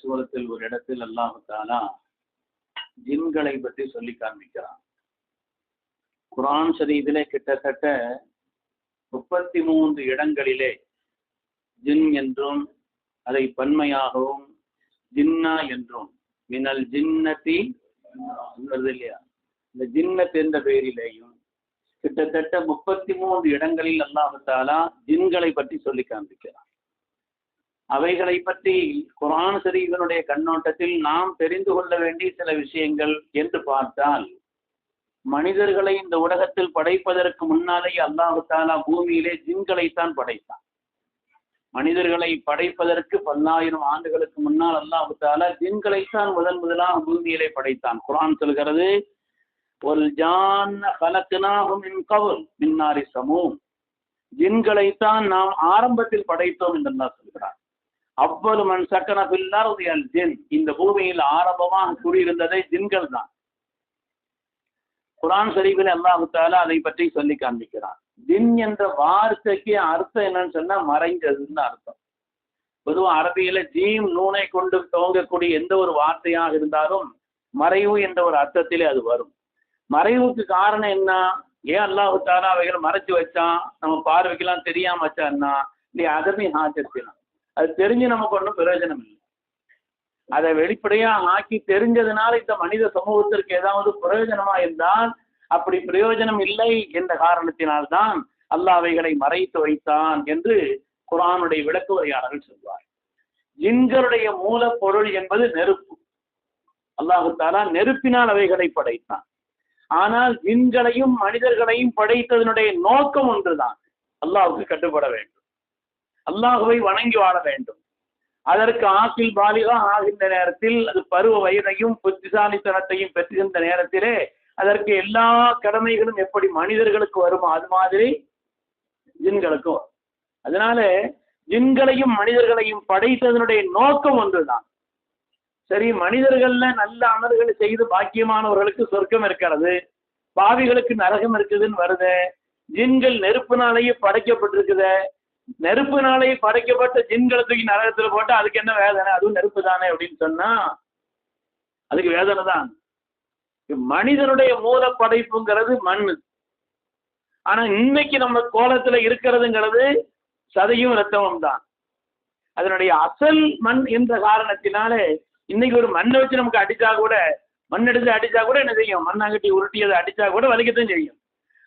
சூரத்தில் ஒரு இடத்தில் அல்லாஹு தாலா ஜின்களை பற்றி சொல்லி காண்பிக்கிறான். குரான் ஷரீஃபிலே கிட்டத்தட்ட முப்பத்தி மூன்று இடங்களிலே ஜின் என்றும் அதை பன்மையாகவும் ஜின்னா என்றும் மினல் ஜின்னத்தி வருது இல்லையா? இந்த ஜின்னத் என்ற பெயரிலேயும் கிட்டத்தட்ட முப்பத்தி மூன்று இடங்களில் அல்லாஹாலா ஜின்களை பற்றி சொல்லி காண்பிக்கிறான். அவைகளை பற்றி குரான் ஷரீஃபினுடைய கண்ணோட்டத்தில் நாம் தெரிந்து கொள்ள வேண்டிய சில விஷயங்கள் என்று பார்த்தால் மனிதர்களை இந்த உலகத்தில் படைப்பதற்கு முன்னாலேயே அல்லாஹு தாலா பூமியிலே ஜின்களைத்தான் படைத்தான். மனிதர்களை படைப்பதற்கு பல்லாயிரம் ஆண்டுகளுக்கு முன்னால் அல்லாஹு தாலா ஜின்களைத்தான் முதன் முதலாக பூமியிலே படைத்தான். குரான் சொல்கிறது ஒரு ஜான் கலக்கினாகும் மின் கவுல் மின்னாரி சமூகம் ஜின்களைத்தான் நாம் ஆரம்பத்தில் படைத்தோம் என்று தான் சொல்கிறார் அவ்வளவு மண் சக்கன பில்லார் ஜின். இந்த பூமியில் ஆரம்பமாக கூறியிருந்ததே ஜின்கள் தான். குரான் சரிவில் அல்லாஹால அதை பற்றி சொல்லி காண்பிக்கிறான். ஜின் என்ற வார்த்தைக்கு அர்த்தம் என்னன்னு சொன்னா மறைஞ்சதுன்னு அர்த்தம். பொதுவாக அரபியில ஜீம் நூனை கொண்டு துவங்கக்கூடிய எந்த ஒரு வார்த்தையாக இருந்தாலும் மறைவு என்ற ஒரு அர்த்தத்திலே அது வரும். மறைவுக்கு காரணம் என்ன? ஏன் அல்லாஹு தாலா அவைகளை மறைச்சு வச்சான்? நம்ம பார்வைக்கெல்லாம் தெரியாம வச்சான்னா? இல்லையா அதர்மி ஹாஜத்தினான் அது தெரிஞ்சு நமக்கு ஒன்றும் பிரயோஜனம் இல்லை. அதை வெளிப்படையா ஆக்கி தெரிஞ்சதுனால இந்த மனித சமூகத்திற்கு ஏதாவது பிரயோஜனமா இருந்தால் அப்படி பிரயோஜனம் இல்லை என்ற காரணத்தினால்தான் அல்லாஹ் அவைகளை மறைத்து வைத்தான் என்று குரானுடைய விளக்கு உரையாளர்கள் சொல்வார் ஜின்களுடைய மூலப்பொருள் என்பது நெருப்பு. அல்லாஹு தாலா நெருப்பினால் அவைகளை படைத்தான். ஆனால் ஜின்களையும் மனிதர்களையும் படைத்ததனுடைய நோக்கம் ஒன்றுதான். அல்லாஹுக்கு கட்டுப்பட வேண்டும். அல்லாஹுவை வணங்கி வாழ வேண்டும். அதற்கு ஆக்கில் பாலிகா ஆகின்ற நேரத்தில் அது பருவ வயதையும் புத்திசாலித்தனத்தையும் பெற்றுகின்ற நேரத்திலே அதற்கு எல்லா கடமைகளும் எப்படி மனிதர்களுக்கு வருமோ அது மாதிரி ஜின்களுக்கும் வரும். அதனால ஜின்களையும் மனிதர்களையும் படைத்ததனுடைய நோக்கம் ஒன்றுதான். சரி மனிதர்கள்ல நல்ல அமல்கள் செய்து பாக்கியமானவர்களுக்கு சொர்க்கம் இருக்கிறது பாவிகளுக்கு நரகம் இருக்குதுன்னு வருது ஜின்கள் நெருப்புனாலேயே படைக்கப்பட்டிருக்குது நெருப்புனாலே படைக்கப்பட்ட ஜின்களை தூக்கி நரகத்துல போட்டு அதுக்கு என்ன வேதனை? அதுவும் நெருப்பு தானே அப்படின்னு சொன்னா அதுக்கு வேதனை தான். மனிதனுடைய மூல படைப்புங்கிறது மண். ஆனா இன்னைக்கு நம்ம கோலத்துல இருக்கிறதுங்கிறது சதையும் ரத்தமும் தான். அதனுடைய அசல் மண் என்ற காரணத்தினாலே இன்னைக்கு ஒரு மண்ணை வச்சு நமக்கு அடிச்சா கூட மண் எடுத்து அடிச்சா கூட என்ன செய்யும்? மண்ணாங்கட்டி உருட்டி அதை அடிச்சா கூட வலிக்கத்தான் செய்யும்.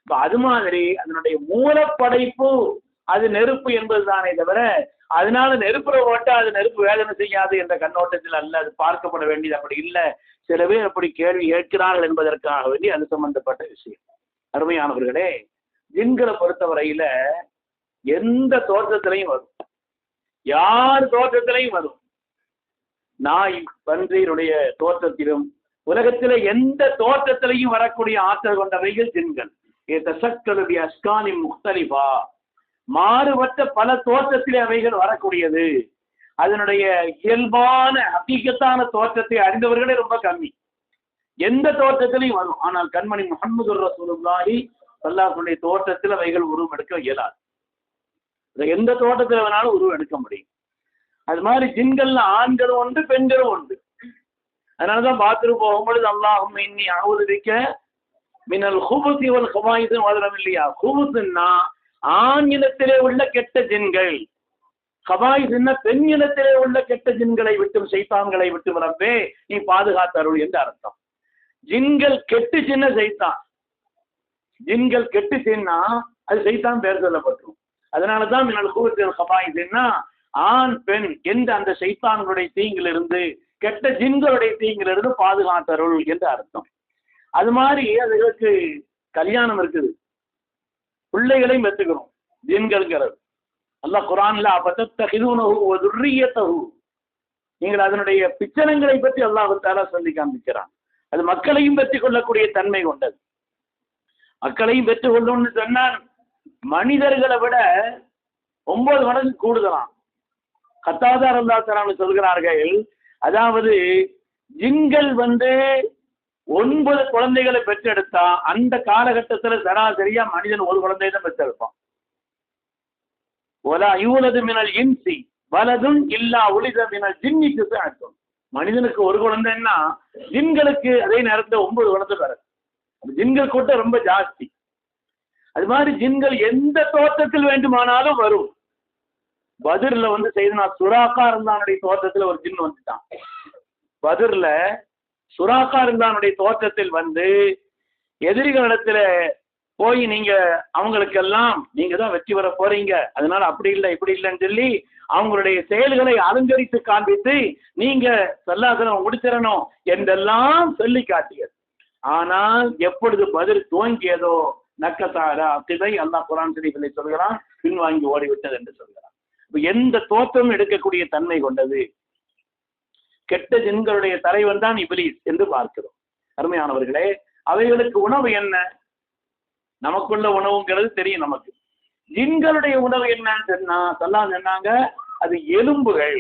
இப்போ அது மாதிரி அதனுடைய மூலப்படைப்பு அது நெருப்பு என்பது தானே தவிர அதனால நெருப்புல போட்டா அது நெருப்பு வேதனை செய்யாது என்ற கண்ணோட்டத்தில் அல்ல அது பார்க்கப்பட வேண்டியது அப்படி இல்லை. சில பேர் அப்படி கேள்வி ஏற்கிறார்கள் என்பதற்காக வேண்டி அது சம்பந்தப்பட்ட விஷயம். அருமையானவர்களே ஜின்களை பொறுத்தவரையில எந்த தோற்றத்திலையும் வரும். யார் தோற்றத்திலையும் வரும். நாய் பன்றியினுடைய தோற்றத்திலும் உலகத்தில எந்த தோற்றத்திலையும் வரக்கூடிய ஆற்றல் கொண்டவைகள் ஜின்கள். தசக்களுடைய அஸ்கானி முக்தலிபா. மாறுபட்ட பல தோற்றத்திலே அவைகள் வரக்கூடியது. அதனுடைய இயல்பான அதிகத்தான தோற்றத்தை அறிந்தவர்களே ரொம்ப கம்மி. எந்த தோற்றத்திலையும் வரும். ஆனால் கண்மணி முகமது ரசூலுல்லாஹி சல்லாஹுடைய தோற்றத்தில் அவைகள் உருவம் எடுக்க இயலாது. எந்த தோட்டத்தில் வேணாலும் உருவம் எடுக்க முடியும். அது மாதிரி ஜின்கள்ல ஆண்களும் உண்டு பெண்களும் உண்டு. அதனாலதான் பாத்ரூம் போகும்பொழுது அல்லாஹும் இன்னி ஆவுதிக்க மின்னல் ஹுபுசி ஒரு ஹுமாயுதம் வளரம் இல்லையா? ஹுபுசுன்னா ஆண் இனத்திலே உள்ள கெட்ட ஜின்கள். சின்ன பெண் இனத்திலே உள்ள கெட்ட ஜின்களை விட்டும் சைத்தான்களை விட்டும் ரப்பே நீ பாதுகாத்தருள் என்று அர்த்தம். ஜின்கள் கெட்டு சின்ன சைத்தான். ஜின்கள் கெட்டு சின்னா அது சைத்தான் பேர் சொல்லப்பட்டுரும். அதனாலதான் மின்னல் ஹுபுசில் கபாயிசுன்னா ஆண் பெண் எந்த அந்த சைத்தான்களுடைய தீங்கிலிருந்து கெட்ட ஜின்களுடைய தீங்கிலிருந்து பாதுகாத்தருள் என்று அர்த்தம். அது மாதிரி அதுகளுக்கு கல்யாணம் இருக்குது. பிள்ளைகளையும் பெற்றுக்கிறோம் ஜீன்கள்ங்கிறது. அல்லாஹ் குரான்ல அப்பத்தஹு நீங்கள் அதனுடைய பிச்சனங்களை பற்றி அல்லாஹு தாலா சொல்லி காண்பிக்கிறான். அது மக்களையும் பெற்றுக் கொள்ளக்கூடிய தன்மை கொண்டது. மக்களையும் பெற்றுக் கொள்ளும்னு சொன்னால் மனிதர்களை விட ஒன்பது மடங்கு கூடுதலாம். கத்தாதார் அல்லா சொல்கிறார்கள் அதாவது ஜின்கள் வந்து ஒன்பது குழந்தைகளை பெற்றெடுத்தா அந்த காலகட்டத்துல சராசரியா மனிதன் ஒரு குழந்தை தான் பெற்றெடுப்பான். ஒலா யூலது மினல் இன்சி வலதும் இல்லா ஒளித மினல் ஜின்னிக்கு அர்த்தம் மனிதனுக்கு ஒரு குழந்தைன்னா ஜின்களுக்கு அதே நேரத்தில் ஒன்பது குழந்தை பிறகு ஜின்கள் கூட்டம் ரொம்ப ஜாஸ்தி. அது மாதிரி ஜின்கள் எந்த தோற்றத்தில் வேண்டுமானாலும் வரும். பதிர்ல வந்து செய்தனா சுறாக்கா இருந்தானுடைய தோற்றத்துல ஒரு ஜின் வந்துட்டான். பதிர்ல சுறாக்கா இருந்தானுடைய தோற்றத்தில் வந்து எதிரிகளிடத்துல போய் நீங்க அவங்களுக்கெல்லாம் நீங்க தான் வெற்றி பெற போறீங்க. அதனால அப்படி இல்லை இப்படி இல்லைன்னு சொல்லி அவங்களுடைய செயல்களை அலங்கரித்து காண்பித்து நீங்க சல்லாசனம் முடிச்சிடணும் என்றெல்லாம் சொல்லி காட்டியது. ஆனால் எப்பொழுது பதில் துவங்கியதோ நக்கத்தாரா? அப்படிதை அல்லாஹ் குரான் ஷரீஃபில் சொல்கிறான் பின்வாங்கி ஓடிவிட்டது என்று சொல்கிறான். எந்த தோற்றம் எடுக்கக்கூடிய தன்மை கொண்டது? கெட்ட ஜின்களுடைய தலைவன் தான் இபிலிஸ் என்று பார்க்கிறோம். அருமையானவர்களே அவைகளுக்கு உணவு என்ன? நமக்குள்ள உணவுங்கிறது தெரியும் நமக்கு. ஜின்களுடைய உணவு என்னன்னு சொன்னா சொல்லா சொன்னாங்க அது எலும்புகள்.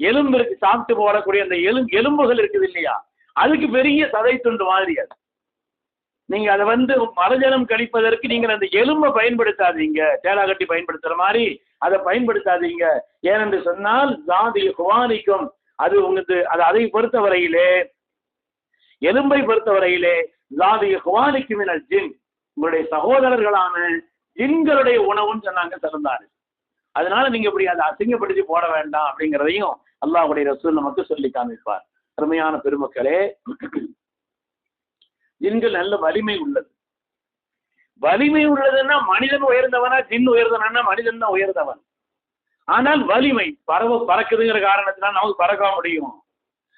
எலும்பு இருக்கு சாப்பிட்டு போடக்கூடிய அந்த எலும் எலும்புகள் இருக்குது இல்லையா? அதுக்கு பெரிய சதை துண்டு மாதிரி அது. நீங்க அதை வந்து மரஜலம் கழிப்பதற்கு நீங்கள் அந்த எலும்பை பயன்படுத்தாதீங்க. தேடா கட்டி பயன்படுத்துற மாதிரி அதை பயன்படுத்தாதீங்க. ஏனென்று சொன்னால் ஜாதி குவாரிக்கும் அது உங்களுக்கு அது அதை பொறுத்தவரையிலே எலும்பை பொறுத்தவரையிலே ஜாதி ஹுவானிக்கு மினல் ஜின் உங்களுடைய சகோதரர்களான ஜின்களுடைய உணவுன்னு சொன்னாங்க சிறந்தாரு. அதனால நீங்க இப்படி அதை அசிங்கப்படுத்தி போட வேண்டாம் அப்படிங்கிறதையும் அல்லாஹுடைய ரசூல் நமக்கு சொல்லி காமிப்பார். அருமையான பெருமக்களே ஜின்கள் நல்ல வலிமை உள்ளது. வலிமை உள்ளதுன்னா மனிதன் உயர்ந்தவனா ஜின் உயர்ந்தவனா மனிதன் தான் உயர்ந்தவன். ஆனால் வலிமை பறவை பறக்குதுங்கிற காரணத்தினால நமக்கு பறக்க முடியும்.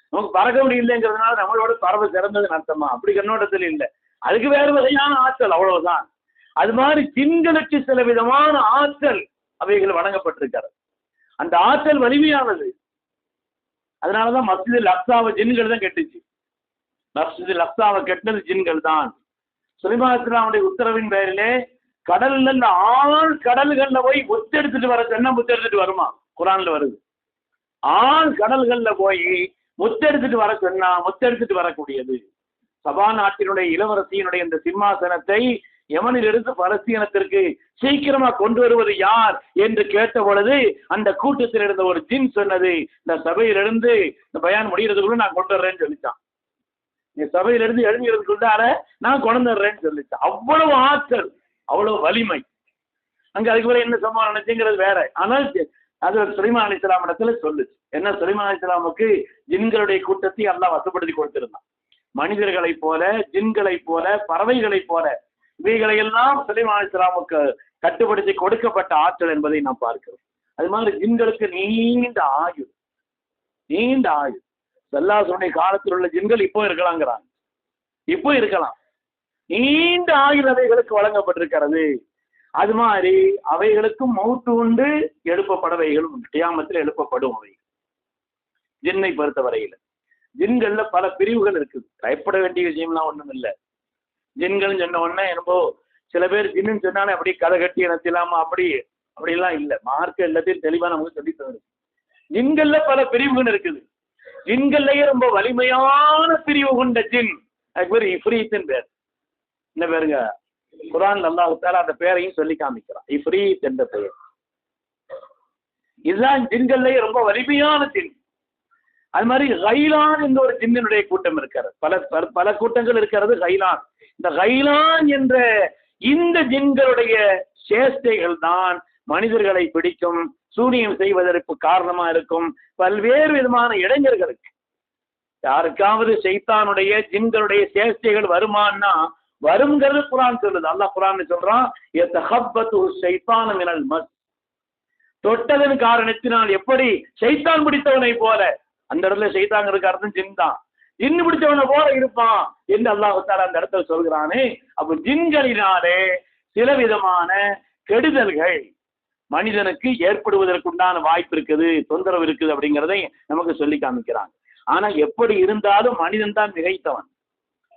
நமக்கு பறக்க முடியலங்கிறதுனால நம்மளோட பறவை சிறந்ததுன்னு அர்த்தமா? அப்படி கண்ணோட்டத்தில் இல்லை. அதுக்கு வேறு வகையான ஆற்றல் அவ்வளவுதான். அது மாதிரி ஜின்களுக்கு சில விதமான ஆற்றல் அவைகள் வழங்கப்பட்டிருக்கிறது. அந்த ஆற்றல் வலிமையானது. அதனாலதான் மஸ்ஜிதில் அக்ஸாவை ஜின்கள் தான் கெட்டுச்சு. மஸ்ஜிதில் அக்ஸாவை கெட்டது ஜின்கள் தான். சுலிமா இஸ்லாமுடைய உத்தரவின் பெயரிலே கடல்ல இந்த ஆழ் கடல்கள்ல போய் முத்தெடுத்துட்டு வர சொன்ன முத்து எடுத்துட்டு வருமா? குரான்ல வருது. ஆழ் கடல்கள்ல போய் முத்தெடுத்துட்டு வர சொன்னா முத்தெடுத்துட்டு வரக்கூடியது. சபா நாட்டினுடைய இளவரசியினுடைய இந்த சிம்மாசனத்தை யமனிலிருந்து பலஸ்தீனத்திற்கு சீக்கிரமா கொண்டு வருவது யார் என்று கேட்ட பொழுது அந்த கூட்டத்தில் இருந்த ஒரு ஜின் சொன்னது இந்த சபையிலிருந்து இந்த பயான் முடிகிறதுக்குள்ள நான் கொண்டு வர்றேன்னு சொல்லித்தான் நீ சபையிலிருந்து எழுதுகிறதுக்குள்ளார நான் கொண்டு வர்றேன்னு சொல்லித்தான் அவ்வளவு ஆற்றல். அவ்வளவு வலிமை. அங்க அதுக்கு என்ன சம்பவம் நினைச்சுங்கிறது வேற. ஆனால் அது சுலைமான் அலி இஸ்லாம் இடத்துல சொல்லுச்சு. என்ன சுலைமான் அலி இஸ்லாமுக்கு ஜின்களுடைய கூட்டத்தை எல்லாம் வசப்படுத்தி கொடுத்திருந்தான். மனிதர்களைப் போல ஜின்களைப் போல பறவைகளைப் போல இவைகளை எல்லாம் சுலைமான் இஸ்லாமுக்கு கட்டுப்படுத்தி கொடுக்கப்பட்ட ஆற்றல் என்பதை நாம் பார்க்கிறோம். அது மாதிரி ஜின்களுக்கு நீண்ட ஆயுள். நீண்ட ஆயுள். சல்லாசனுடைய காலத்தில் உள்ள ஜின்கள் இப்போ இருக்கலாங்கிறாங்க. இப்போ இருக்கலாம். நீண்ட ஆயுள் அவைகளுக்கு வழங்கப்பட்டிருக்கிறது. அது மாதிரி அவைகளுக்கும் மவுத்து உண்டு எழுப்பப்படவைகளும் உண்டு. கியாமத்தில் எழுப்பப்படும் அவை. ஜின்னை பொறுத்தவரையில். ஜின்கள்ல பல பிரிவுகள் இருக்குது. பயப்பட வேண்டிய விஷயம்லாம் ஒண்ணும் இல்லை. ஜின்கள் சொன்ன உடனே என்னமோ சில பேர் ஜின்னு சொன்னாலே அப்படியே கதை கட்டி இனத்திலாமா அப்படி அப்படிலாம் இல்லை. மார்க்கு எல்லாத்தையும் தெளிவா நமக்கு சொல்லி தருது. ஜின்கள்ல பல பிரிவுகள் இருக்குது. ஜின்கள்லயே ரொம்ப வலிமையான பிரிவு கொண்ட ஜின். அதுக்கு பேர் இஃப்ரீத்தின் பேர். என்ன பேருங்க? குரான் அல்லாஹ் தாலா அந்த பேரையும் சொல்லி காமிக்கிறான். இஃப்ரீத் என்ற பெயர் இதுதான் ஜின்கள்லயே ரொம்ப வலிமையான ஜின். அது மாதிரி கைலான் என்ற ஒரு ஜின்னினுடைய கூட்டம் இருக்கிறது. பல பல- கூட்டங்கள் இருக்கிறது கைலான். இந்த கைலான் என்ற இந்த ஜின்களுடைய சேஷ்டைகள் தான் மனிதர்களை பிடிக்கும் சூனியம் செய்வதற்கு காரணமா இருக்கும் பல்வேறு விதமான இளைஞர்களுக்கு யாருக்காவது சைத்தானுடைய ஜின்களுடைய சேஷ்டைகள் வருமானா வருங்கிறது குரான் சொல்லுது. அல்லாஹ் குரான் சொல்றான் எத்தஹப்பத்து ஷைத்தான மினல் மஸ். தொட்டதன் காரணத்தினால் எப்படி சைத்தான் பிடித்தவனை போல. அந்த இடத்துல சைத்தாங்கிறதுக்கு அர்த்தம் ஜின் தான். ஜின்னு பிடிச்சவனை போல இருப்பான் என்று அல்லாஹு தாலா அந்த இடத்துல சொல்கிறானே. அப்ப ஜின்களினாலே சில விதமான கெடுதல்கள் மனிதனுக்கு ஏற்படுவதற்குண்டான வாய்ப்பு இருக்குது தொந்தரவு இருக்குது அப்படிங்கிறதை நமக்கு சொல்லி காமிக்கிறாங்க. ஆனா எப்படி இருந்தாலும் மனிதன் தான் மிகைத்தவன்.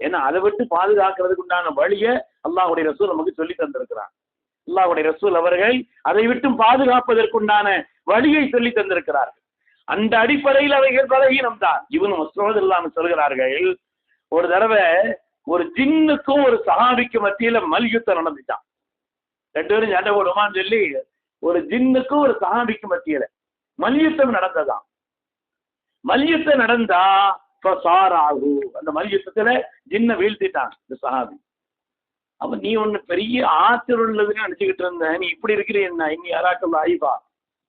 ஏன்னா அதை விட்டு பாதுகாக்கிறதுக்கு உண்டான வழியை அல்லாஹுடைய ரசூல் நமக்கு சொல்லி தந்திருக்கிறான். அல்லாஹுடைய ரசூல் அவர்கள் அதை விட்டும் பாதுகாப்பதற்குண்டான வழியை சொல்லி தந்திருக்கிறார்கள். அந்த அடிப்படையில் அவைகள் பலகீனம் தான் இவன் மசோது இல்லாமல் சொல்கிறார்கள். ஒரு தடவை ஒரு ஜின்னுக்கும் ஒரு சஹாபிக்கும் மத்தியில மல்யுத்தம் நடந்துட்டான் ரெண்டு பேரும் சண்டை போடுமான்னு சொல்லி ஒரு ஜின்னுக்கும் ஒரு சஹாபிக்கும் மத்தியில மல்யுத்தம் நடந்ததாம். மல்யுத்தம் நடந்தா அந்த மல்யுத்தத்துல ஜின்ன வீழ்த்திட்டான் இந்த சஹாபி. அப்ப நீ ஒண்ணு பெரிய ஆற்றல் உள்ளதுன்னு நினைச்சுக்கிட்டு இருந்த நீ இப்படி இருக்கிறீ என்ன இனி யாராட்டும் ஆயிபா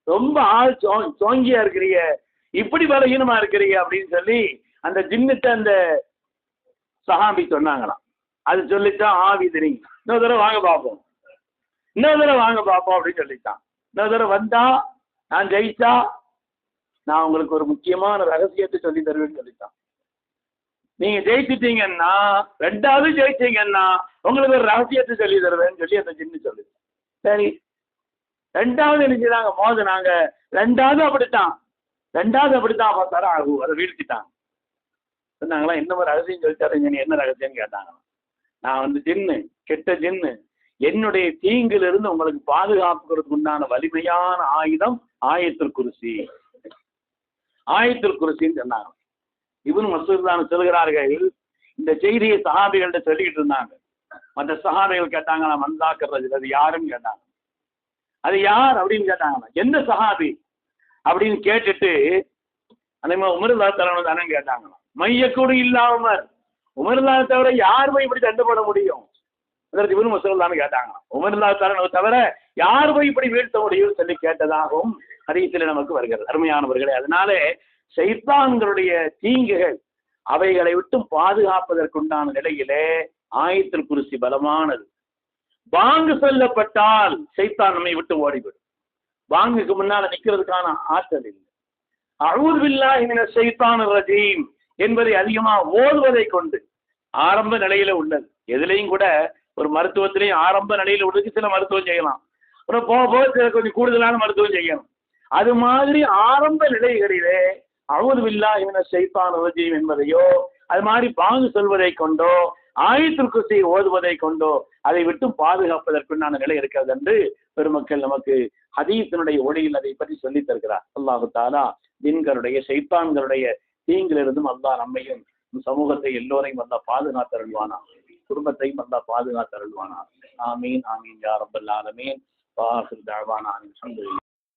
ரொம்ப ஆள் சோ- சோங்கியா இருக்கிறீங்க. இப்படி பலகீனமா இருக்கிறீங்க அப்படின்னு சொல்லி அந்த ஜின்னுட்ட அந்த சஹாபி சொன்னாங்களாம். அது சொல்லித்தான் ஆவிதிரி இன்னொரு தடவை வாங்க பார்ப்போம். இன்னொரு தடவை வாங்க பார்ப்போம் அப்படின்னு சொல்லித்தான். இன்னொரு தடவை வந்தா நான் ஜெயிச்சா நான் உங்களுக்கு ஒரு முக்கியமான ரகசியத்தை சொல்லி தருவேன்னு சொல்லித்தான். நீங்க ஜெயிச்சிட்டீங்கன்னா ரெண்டாவது ஜெயிச்சீங்கன்னா உங்களுக்கு ஒரு ரகசியத்தை சொல்லி தருவேன்னு சொல்லி அந்த ஜின்னு சொல்லு சரி. ரெண்டாவது நினைச்சுதாங்க மோது மோதினாங்க. ரெண்டாவது அப்படித்தான். ரெண்டாவது அப்படித்தான் பார்த்தாரா ஆகும் அதை வீழ்த்திட்டாங்க. சொன்னாங்களா என்ன ஒரு ரகசியம் சொல்லித்தாருங்க என்ன ரகசியம்னு கேட்டாங்க நான் வந்து ஜின்னு கெட்ட ஜின்னு. என்னுடைய தீங்கிலிருந்து உங்களுக்கு பாதுகாப்புக்கிறதுக்கு உண்டான வலிமையான ஆயுதம் ஆயத்தில் குருசி. சொன்னாங்க. இவன் மசூர் தான் சொல்கிறார்கள் இந்த செய்தியை சஹாபிகள்கிட்ட சொல்லிக்கிட்டு இருந்தாங்க. மற்ற சஹாபிகள் கேட்டாங்களா மந்தாக்கர் ரஜித் அது யாருன்னு கேட்டாங்க. அது யார் அப்படின்னு கேட்டாங்களா எந்த சஹாபி? அப்படின்னு கேட்டுட்டு அதே மாதிரி உமர்லா தலைவன் தானே கேட்டாங்களாம். மையக்கூடு இல்லாம உமர்லா தவிர யார் போய் இப்படி போட முடியும்? அதற்கு இவரும் மசூல் கேட்டாங்க உமர்லா தலைவனை தவிர யார் போய் இப்படி வீழ்த்த முடியும்னு சொல்லி கேட்டதாகவும் அதிகத்தில் நமக்கு வருகிறது அருமையானவர்களே. அதனாலே சைத்தான்களுடைய தீங்குகள் அவைகளை விட்டு பாதுகாப்பதற்குண்டான நிலையிலே ஆயத்தில் குருசி பலமானது. பாங்கு சொல்லப்பட்டால் சைத்தான் நம்மை விட்டு ஓடிவிடும். பாங்குக்கு முன்னால நிக்கிறதுக்கான ஆற்றல் இல்லை. அழுது பில்லாஹி மின ரஜீம் என்பதை அதிகமா ஓதுவதை கொண்டு ஆரம்ப நிலையில உள்ளது. எதுலையும் கூட ஒரு மருத்துவத்திலையும் ஆரம்ப நிலையில உள்ளதுக்கு சில மருத்துவம் செய்யலாம். அப்புறம் போக போக சில கொஞ்சம் கூடுதலான மருத்துவம் செய்யணும். அது மாதிரி ஆரம்ப நிலைகளிலே அழுது இவனை மின ஷைத்தானிர் ரஜீம் என்பதையோ அது மாதிரி பாங்கு சொல்வதை கொண்டோ ஆயத்தில் குசியை ஓதுவதை கொண்டோ அதை விட்டு பாதுகாப்பதற்குண்டான நிலை இருக்கிறது என்று பெருமக்கள் நமக்கு ஹதீஸினுடைய ஒளியில் அதை பற்றி சொல்லித் தருகிறார். அல்லாஹு தாலா தின்களுடைய சைத்தான்களுடைய தீங்கிலிருந்தும் அல்லாஹ் நம்மையும் சமூகத்தை எல்லோரையும் அல்லாஹ் பாதுகாத்தருள்வானா? குடும்பத்தையும் அல்லாஹ் பாதுகாத்தருள்வானா? ஆமீன் ஆமீன் யார் அப்பல்லாலமீன் ஆலமீன். தாழ்வானா தஅவானா